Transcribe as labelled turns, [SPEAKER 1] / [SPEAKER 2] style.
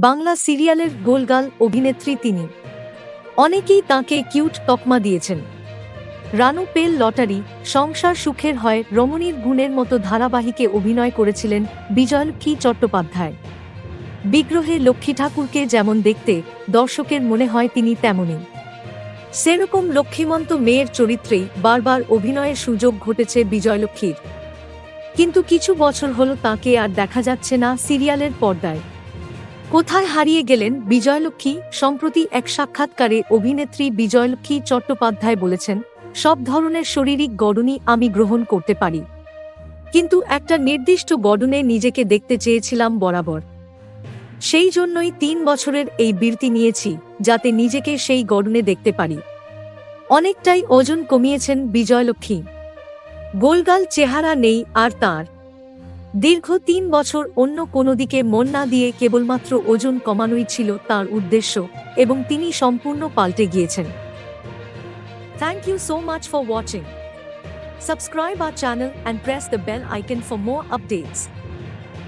[SPEAKER 1] বাংলা সিরিয়ালের গোলগাল অভিনেত্রী তিনি। অনেকেই তাকে কিউট তকমা দিয়েছেন। রানু পেল লটারি, সংসার সুখের হয় রমণীর গুণের মতো ধারাবাহিকে অভিনয় করেছিলেন বিজয়লক্ষ্মী চট্টোপাধ্যায়। বিগ্রহে লক্ষ্মী ঠাকুরকে যেমন দেখতে দর্শকের মনে হয় তিনি তেমনই। সেরকম লক্ষ্মীমন্ত মেয়ের চরিত্রেই বারবার অভিনয়ের সুযোগ ঘটেছে বিজয়লক্ষ্মীর। কিন্তু কিছু বছর হলো তাকে আর দেখা যাচ্ছে না সিরিয়ালের পর্দায়। কোথায় হারিয়ে গেলেন বিজয়লক্ষ্মী? সম্প্রতি এক সাক্ষাৎকারে অভিনেত্রী বিজয়লক্ষ্মী চট্টোপাধ্যায় বলেছেন, সব ধরনের শারীরিক গড়নই আমি গ্রহণ করতে পারি। কিন্তু একটা নির্দিষ্ট গড়নে নিজেকে দেখতে চেয়েছিলাম বরাবর। সেই জন্যই তিন বছরের এই বৃত্তি নিয়েছি, যাতে নিজেকে সেই গড়নে দেখতে পারি। অনেকটাই ওজন কমিয়েছেন বিজয়লক্ষ্মী। গোলগাল চেহারা নেই আর তার। দীর্ঘ তিন বছর অন্য কোনো দিকে মন না দিয়ে কেবলমাত্র ওজন কমানোই ছিল তার উদ্দেশ্য এবং তিনি সম্পূর্ণ পাল্টে গিয়েছেন। Thank you so much for watching subscribe R channel and press the bell icon for more updates